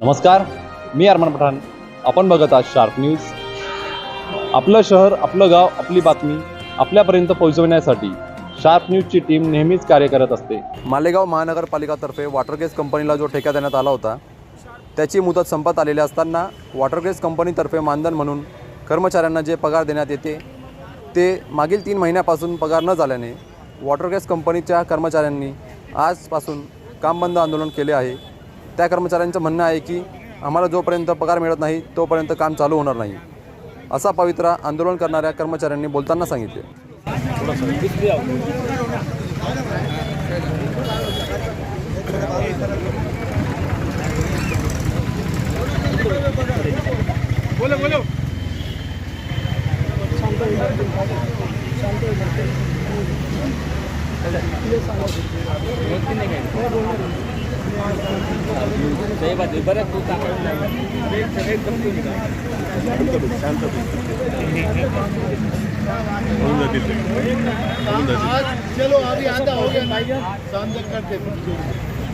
नमस्कार मी अरमान पठाण. आपण बघत आहात शार्प न्यूज आपलं शहर आपलं गाव आपली बातमी आपल्यापर्यंत पोहोचवण्यासाठी शार्प न्यूजची टीम नेहमीच कार्य करत असते. मालेगाव महानगरपालिकातर्फे वॉटरगेस कंपनीला जो ठेका देण्यात आला होता त्याची मुदत संपत आलेली असताना वॉटरगेस कंपनीतर्फे मानधन म्हणून कर्मचाऱ्यांना जे पगार देण्यात येते ते मागील तीन महिन्यापासून पगार न झाल्याने वॉटरगेस कंपनीच्या कर्मचाऱ्यांनी आजपासून काम बंद आंदोलन केले आहे. त्या कर्मचाऱ्यांचं म्हणणं आहे की आम्हाला जोपर्यंत पगार मिळत नाही तोपर्यंत काम चालू होणार नाही. असा पवित्रा आंदोलन करणाऱ्या कर्मचाऱ्यांनी बोलताना सांगितले. चलो अभी आधा हो गया भाई शाम तक करते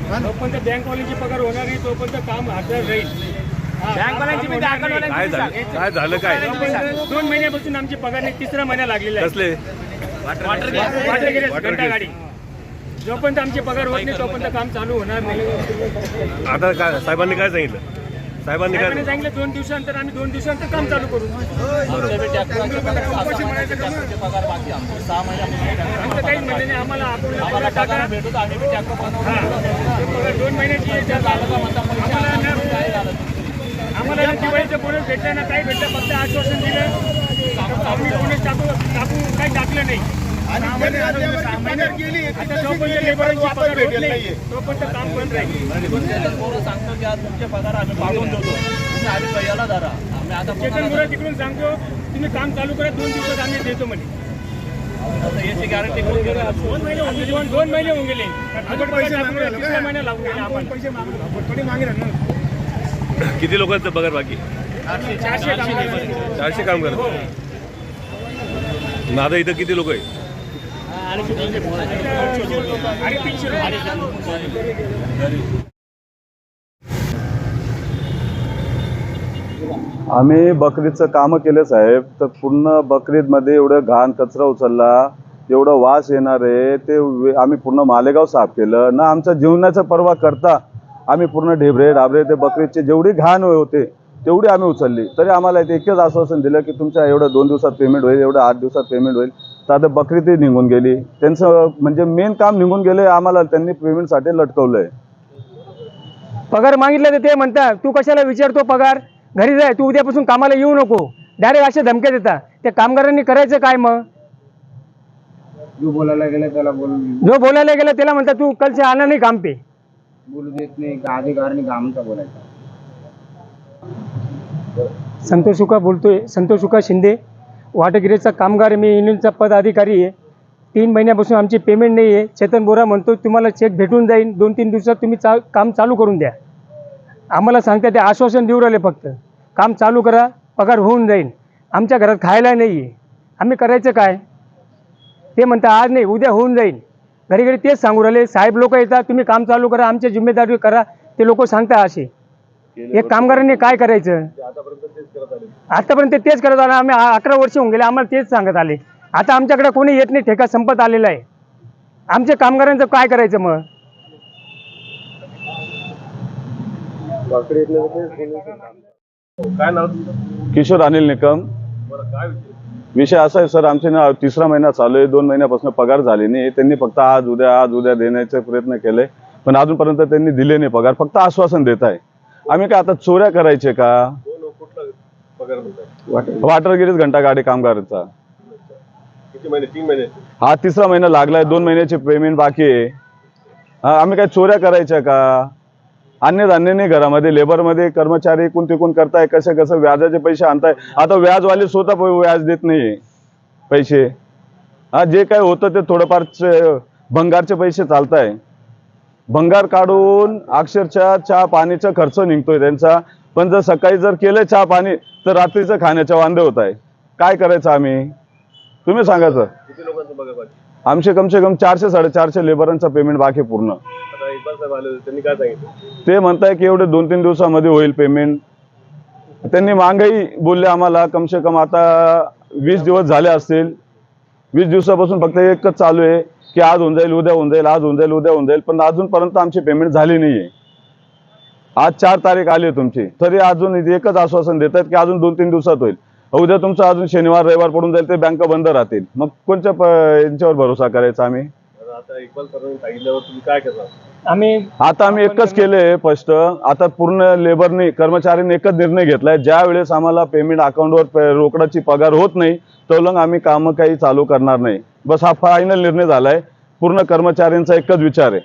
तोपर्यंत बँकवाल्यांची पगार होणार नाही. तोपर्यंत काम हातात राहील बँकवाल्यांची काय झालं काय झालं काय दोन महिन्यापासून आमची पगार नाही तिसरा महिना लागलेला आहे. कसले? वॉटर गाडी जोपर्यंत आमची पगार होत नाही तोपर्यंत काम चालू होणार नाही. आता काय साहेबांनी काय सांगितलं? साहेबांनी काय सांगितलं दोन दिवसानंतर आम्ही दोन दिवसानंतर काम चालू करू. आमचं काही म्हणलं नाही आम्हाला आपण टाका. दोन महिन्याची आम्हाला आम्हाला दिवाळीचं बोनस भेटलं ना काही भेटलं फक्त आश्वासन दिलं. आम्ही बोनस टाकू टाकू काही टाकलं नाही. आता पगार तोपर्यंत काम बंद राहील. चेतन मुलं तिकडून सांगतो तुम्ही काम चालू करा दोन दिवसात आम्ही देतो म्हणे. दोन महिने होऊन गेले. दोन महिने होऊन गेले. अगोदर पैसे लागून गेला किती लोकांचं पगार बाकी? चारशे काम चारशे काम करत नादा इथं किती लोक आहे आणि तीनशे आम्ही बकरीदचं कामं केले साहेब. तर पूर्ण बकरीदमध्ये एवढं घाण कचरा उचलला एवढं वास येणार आहे ते आम्ही पूर्ण मालेगाव साफ केलं. ना आमच्या जीवनाचा पर्वा करता आम्ही पूर्ण ढेबरे डाबरे ते बकरीदचे जेवढी घाण होते तेवढी आम्ही उचलली. तरी आम्हाला एकच आश्वासन दिलं की तुमच्या एवढं दोन दिवसात पेमेंट होईल एवढं आठ दिवसात पेमेंट होईल. तर आता बकरीदही निघून गेली. त्यांचं म्हणजे मेन काम निघून गेले आम्हाला. त्यांनी पेमेंटसाठी लटकवलं आहे पगार मागितला तर ते म्हणतात तू कशाला विचारतो पगार? घरी जाय तू उद्यापासून कामाला येऊ नको. डायरेक्ट अशा धमक्या देतात. त्या कामगारांनी करायचं काय मग? जो बोलायला गेला त्याला बोलू जो बोलायला गेला त्याला म्हणतात तू कल से आना नाही काम पे. बोलू देत नाही. का अधिकाराने कामचा बोलायचा. संतोष सुका बोलतोय. संतोष सुका शिंदे. वाटगिरीचा कामगार मी युनियनचा पदाधिकारी आहे. तीन महिन्यापासून आमची पेमेंट नाही आहे. चेतन बोरा म्हणतो तुम्हाला चेक भेटून जाईल. दोन तीन दिवसात तुम्ही चा काम चालू करून द्या. आम्हाला सांगता ते आश्वासन देऊ राहिले फक्त. काम चालू करा. पगार होऊन जाईल. आमच्या घरात खायला नाही आहे. आम्ही करायचं काय? ते म्हणता आज नाही उद्या होऊन जाईल. घरी घरी तेच सांगू राहिले. साहेब लोक येतात. तुम्ही काम चालू करा. आमच्या जिम्मेदारी करा. ते लोक सांगता असे. एक कामगारांनी काय करायचं? आतापर्यंत तेच करत आलं. आम्ही अकरा वर्ष होऊन गेले आम्हाला तेच सांगत आले. आता आमच्याकडे कोणी येत नाही ठेका संपत आलेला आहे. आमच्या कामगारांचं काय करायचं मग? काय नाव किशोर अनिल निकम. बरं काय विषय? विषय असा आहे सर आमचे ना तिसरा महिना चालू आहे. दोन महिन्यापासून पगार झाले नाही. त्यांनी फक्त आज उद्या आज उद्या देण्याचे प्रयत्न केले. पण अजूनपर्यंत त्यांनी दिले नाही पगार. फक्त आश्वासन देत आहे. आम्ही काय आता चोऱ्या करायचे का? वाटर गिरीज घंटा गाडी कामगारचा. हा तिसरा महिना लागलाय दोन महिन्याचे पेमेंट बाकी आहे. हा, आम्ही काय चोऱ्या करायच्या का? अन्य धान्य नाही घरामध्ये लेबरमध्ये कर्मचारी कोण तिकून करताय कसे कसं व्याजाचे पैसे आणताय? आता व्याजवाले स्वतः व्याज देत नाही पैसे. हा जे काय होतं ते थोडंफार भंगारचे पैसे चालताय. भंगार काढून अक्षरशः चहा पाणीचा खर्च निघतोय त्यांचा. पण जर सकाळी जर केलं चहा पाणी तर रात्रीचं खाण्याचे वांदे होत आहे. काय करायचं आम्ही? तुम्ही सांगा सर. आमचे कमसे कम चारशे साडेचारशे लेबरांचा पेमेंट बाकी पूर्ण. ते म्हणताय की एवढे दोन तीन दिवसामध्ये होईल पेमेंट त्यांनी मागही बोलले आम्हाला कमसे कम आता वीस दिवस झाले असतील. वीस दिवसापासून फक्त एकच चालू आहे. की आज होऊन जाईल उद्या होऊन जाईल आज होऊन जाईल उद्या होऊन जाईल पण अजूनपर्यंत आमची पेमेंट झाली नाही आज चार तारीख आली आहे तुमची. तरी अजून एकच आश्वासन देत आहेत की अजून दोन तीन दिवसात होईल. उद्या तुमचं अजून शनिवार रविवार पडून जाईल ते बँका बंद राहतील. मग कोणत्या प- यांच्यावर भरोसा करायचा आम्ही? आता- आता इक्बाल सरांनी सांगितल्यावर तुम्ही काय करणार? आम्ही आता आम्ही एकच केले स्पष्ट. आता पूर्ण लेबरने कर्मचाऱ्यांनी एकच निर्णय घेतलाय. ज्या वेळेस आम्हाला पेमेंट अकाउंटवर प- रोकडाची पगार होत नाही तोलंग आम्ही कामं काही चालू करणार नाही. बस हा फायनल निर्णय झालाय. पूर्ण कर्मचाऱ्यांचा एकच विचार आहे.